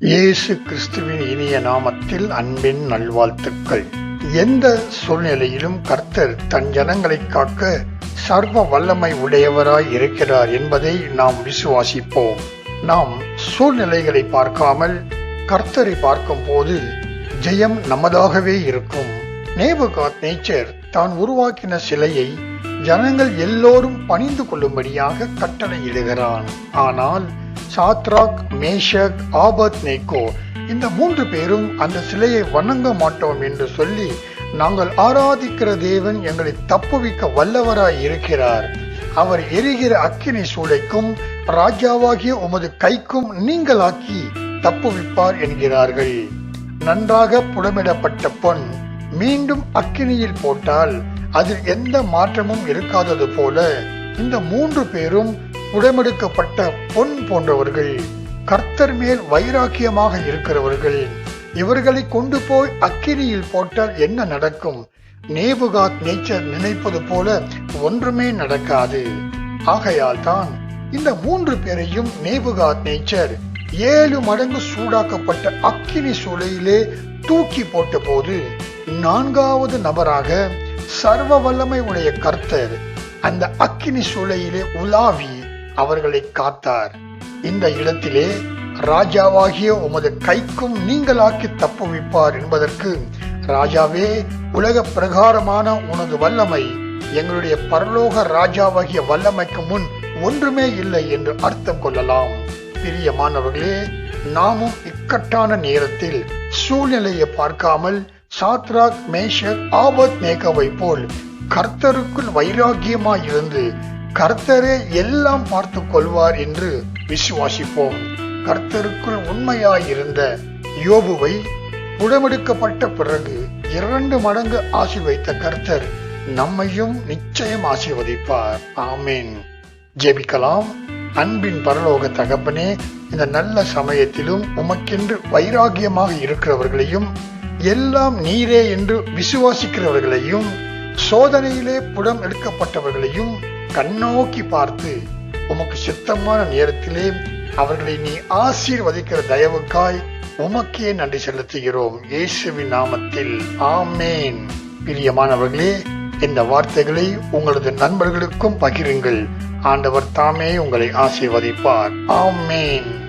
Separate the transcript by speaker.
Speaker 1: இயேசு கிறிஸ்துவின் இனிய நாமத்தில் அன்பின் நல்வாழ்த்துக்கள். எந்த சூழ்நிலையிலும் கர்த்தர் தன் ஜனங்களை காக்க சர்வ வல்லமை உடையவராய் இருக்கிறார் என்பதை நாம் விசுவாசிப்போம். நாம் சூழ்நிலைகளை பார்க்காமல் கர்த்தரை பார்க்கும் போது ஜெயம் நமதாகவே இருக்கும். நேபுகாத் நேச்சர் தான் உருவாக்கின சிலையை ஜனங்கள் எல்லோரும் பணிந்து கொள்ளும்படியாக கட்டளையிடுகிறான் ஆனால் சாத்ராக் மேஷக் ஆபத் நேக்கோ. இந்த மூன்று பேரும் அந்த சிலையை வணங்க மாட்டோம் என்று சொல்லி நாங்கள் ஆராதிக்கிற தேவன் எங்களை தப்புவிக்க வல்லவராய் இருக்கிறார். அவர் எரிகிற அக்கினி சூளைக்கும் ராஜாவாகிய உமது கைக்கும் நீங்களாக்கி தப்புவிப்பார் என்கிறார்கள். நன்றாக புடமிடப்பட்ட பொன் மீண்டும் அக்கினியில் போட்டால் அதில் எந்த மாற்றமும் இருக்காதது போல இந்த மூன்று பேரும் உடமெடுக்கப்பட்ட பொன் போன்றவர்கள் கர்த்தர் மேல் வைராக்கியமாக இருக்கிறவர்கள் இவர்களை கொண்டு போய் அக்கினியில் போட்டால் என்ன நடக்கும்? நேபுகாத் நேச்சர் நினைப்பது போல ஒன்றுமே நடக்காது. ஆகையால் தான் இந்த மூன்று பேரையும் நேபுகாத் நேச்சர் ஏழு மடங்கு சூடாக்கப்பட்ட அக்கினி சூளையிலே தூக்கி போட்ட போது நான்காவது நபராக சர்வ வல்லமை உடைய கர்த்தர் அந்த அக்கினி சூளையிலே உலாவி அவர்களை காத்தார். இந்த இடத்திலே ராஜாவாகிய உமது கைக்கும் நீங்களாக்கி தப்புவிப்பார் என்பதற்கு ராஜாவே உலக பிரகாரமான உனது வல்லமை எங்களுடைய பரலோக ராஜாவாகிய வல்லமைக்கு முன் ஒன்றுமே இல்லை என்று அர்த்தம் கொள்ளலாம். பிரியமானவர்களே நாமும் இக்கட்டான நேரத்தில் சூழ்நிலையை பார்க்காமல் சாத்ராக் மேஷக் ஆபத் மேகவை போல் கர்த்தருக்குள் வைராகியமாய் இருந்து கர்த்தரே எல்லாம் பார்த்து கொள்வார் என்று விசுவாசிப்போம். கர்த்தருக்குள் உண்மையாயிருந்த யோபுவை புடமெடுக்கப்பட்ட பிறகு இரண்டு மடங்கு ஆசி வைத்த கர்த்தர் நம்மையும் நிச்சயம் ஆசீர்வதிப்பார். ஆமேன். ஜெபிக்கலாம். அன்பின் பரலோக தகப்பனே இந்த நல்ல சமயத்திலும் உமக்கென்று வைராகியமாக இருக்கிறவர்களையும் எல்லாம் நீரே என்று விசுவாசிக்கிறவர்களையும் சோதனையிலே புடம் எடுக்கப்பட்டவர்களையும் கண்ணோக்கி பார்த்து உமக்கு சித்தமான நேரத்திலே அவர்களை நீ ஆசீர்வதிக்கிற தயவுக்காய் உமக்கே நன்றி செலுத்துகிறோம். இயேசுவின் நாமத்தில். ஆமேன். பிரியமானவர்களே இந்த வார்த்தைகளை உங்களது நண்பர்களுக்கும் பகிருங்கள். ஆண்டவர் தாமே உங்களை ஆசீர்வதிப்பார். ஆமேன்.